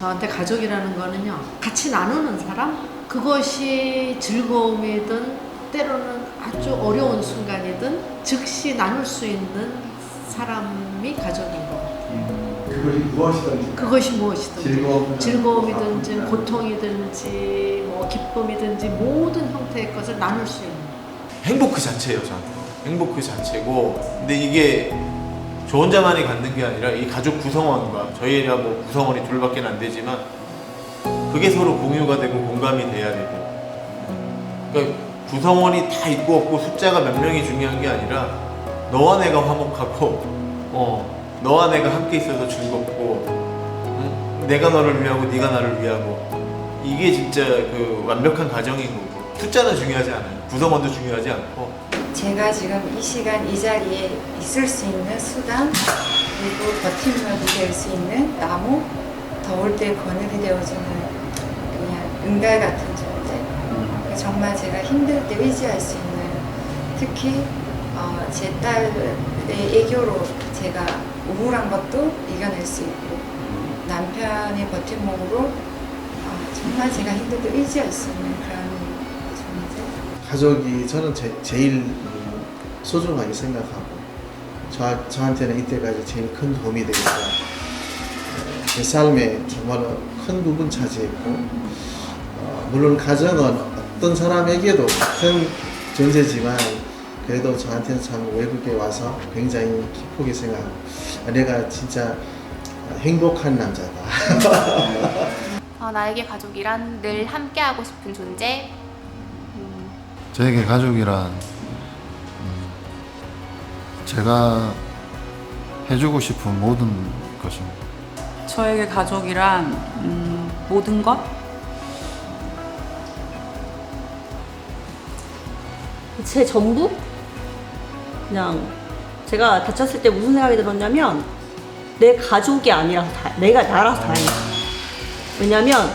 저한테 가족이라는 거는요, 같이 나누는 사람? 그것이 즐거움이든 때로는 아주 어려운 순간이든 즉시 나눌 수 있는 사람이 가족인 것 같아요. 그것이 무엇이든지. 그것이 무엇이든 즐거움, 즐거움이든지 고통이든지 뭐 기쁨이든지 모든 형태의 것을 나눌 수 있는. 행복 그 자체예요 저한테 행복 그 자체고. 근데 이게 저 혼자만이 갖는 게 아니라 이 가족 구성원과 저희가 뭐 구성원이 둘밖에 안 되지만 그게 서로 공유가 되고 공감이 돼야 되고. 그러니까 구성원이 다 있고 없고 숫자가 몇 명이 중요한 게 아니라 너와 내가 화목하고 어 너와 내가 함께 있어서 즐겁고 응? 내가 너를 위하고 네가 나를 위하고. 이게 진짜 그 완벽한 가정인 거고. 숫자는 중요하지 않아요. 구성원도 중요하지 않고 제가 지금 이 시간 이 자리에 있을 수 있는 수단 그리고 버팀목이 될 수 있는 나무 더울 때 그늘이 되어주는 그냥 은갈 같은 존재. 정말 제가 힘들 때 의지할 수 있는 특히 어, 제 딸의 애교로 제가 우울한 것도 이겨낼 수 있고 남편의 버팀목으로 어, 정말 제가 힘들 때 의지할 수 있는 그런 존재 가족이 저는 제, 제일 음, 소중하게 생각하고 저, 저한테는 이때까지 제일 큰 도움이 되겠고 어, 제 삶에 정말 큰 부분 차지했고 어, 물론 가정은 어떤 사람에게도 같은 존재지만 그래도 저한테는 참 외국에 와서 굉장히 기쁘게 생각하고 아, 내가 진짜 행복한 남자다 어, 나에게 가족이란 늘 함께하고 싶은 존재. 저에게 가족이란 음, 제가 해주고 싶은 모든 것입니다. 저에게 가족이란 음, 모든 것? 제 전부? 그냥 제가 다쳤을 때 무슨 생각이 들었냐면 내 가족이 아니라서 다, 내가 나라서 다행이다. 왜냐면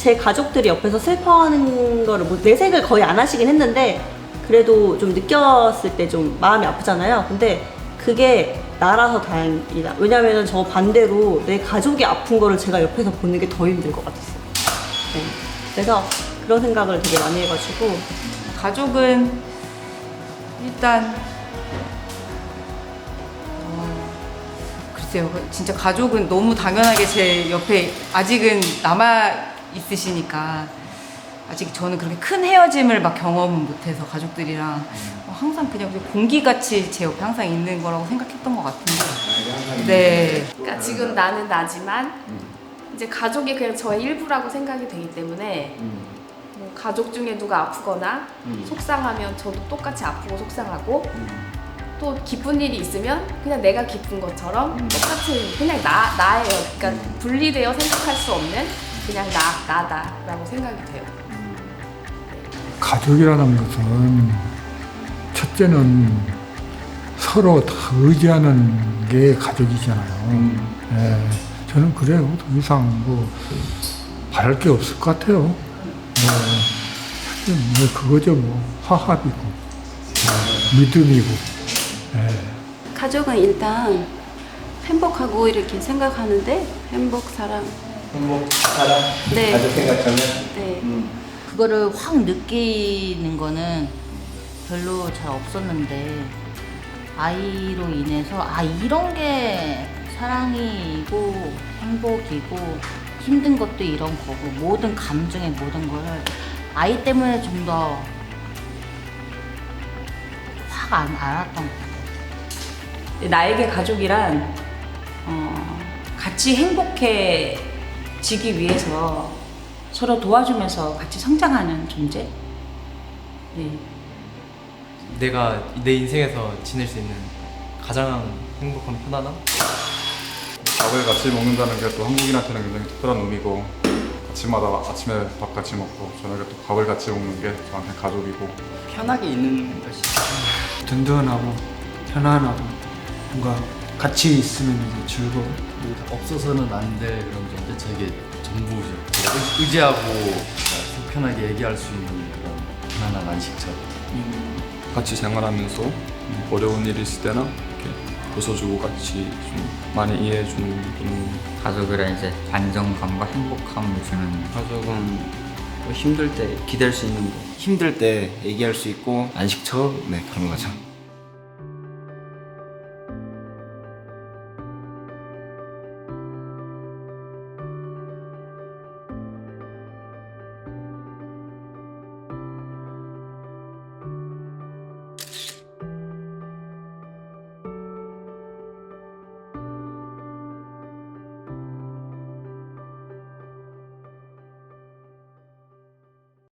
제 가족들이 옆에서 슬퍼하는 거를 뭐 내색을 거의 안 하시긴 했는데 그래도 좀 느꼈을 때 좀 마음이 아프잖아요. 근데 그게 나라서 다행이다. 왜냐면은 저 반대로 내 가족이 아픈 거를 제가 옆에서 보는 게 더 힘들 것 같았어요. 네. 그래서 그런 생각을 되게 많이 해가지고 가족은 일단 어, 글쎄요 진짜 가족은 너무 당연하게 제 옆에 아직은 남아 있으시니까 아직 저는 그렇게 큰 헤어짐을 막 경험은 못해서 가족들이랑 어, 항상 그냥 공기같이 제 옆에 항상 있는 거라고 생각했던 것 같은데 네 그러니까 지금 나는 나지만 이제 가족이 그냥 저의 일부라고 생각이 되기 때문에 뭐 가족 중에 누가 아프거나 속상하면 저도 똑같이 아프고 속상하고 또 기쁜 일이 있으면 그냥 내가 기쁜 것처럼 똑같이 그냥 나 나예요. 그러니까 분리되어 생각할 수 없는 그냥 나 나다라고 생각이 돼요. 가족이라는 것은 첫째는 서로 다 의지하는 게 가족이잖아요. 예, 저는 그래요. 더 이상 뭐 바랄 게 없을 것 같아요. 예, 첫째 뭐 그거죠 뭐 화합이고 예, 믿음이고. 예. 가족은 일단 행복하고 이렇게 생각하는데 행복 사랑 행복 사랑 네. 가족 생각하면 네. 그거를 확 느끼는 거는 별로 잘 없었는데 아이로 인해서 아 이런 게 사랑이고 행복이고 힘든 것도 이런 거고 모든 감정의 모든 거를 아이 때문에 좀 더확안 알았던 것 같아요. 나에게 가족이란 어, 같이 행복해 지기 위해서 서로 도와주면서 같이 성장하는 존재. 네. 내가 내 인생에서 지낼 수 있는 가장 행복한 편안함? 밥을 같이 먹는다는 게 또 한국인한테는 굉장히 특별한 의미고 아침마다 아침에 밥 같이 먹고 저녁에 또 밥을 같이 먹는 게 저한테 가족이고 편하게 있는 것이 든든하고 편안하고 뭔가 같이 있으면 이제 즐거워. 없어서는 안 될 그런 존재 제게 전부죠 제가 의- 의지하고 속 편하게 얘기할 수 있는 그런 편안한 안식처 같이 생활하면서 어려운 일이 있을 때나 이렇게 웃어주고 같이 좀 많이 이해해주는 그런 가족이란 이제 안정감과 행복감을 주는 가족은 뭐 힘들 때 기댈 수 있는 거. 힘들 때 얘기할 수 있고 안식처? 네 그런 거죠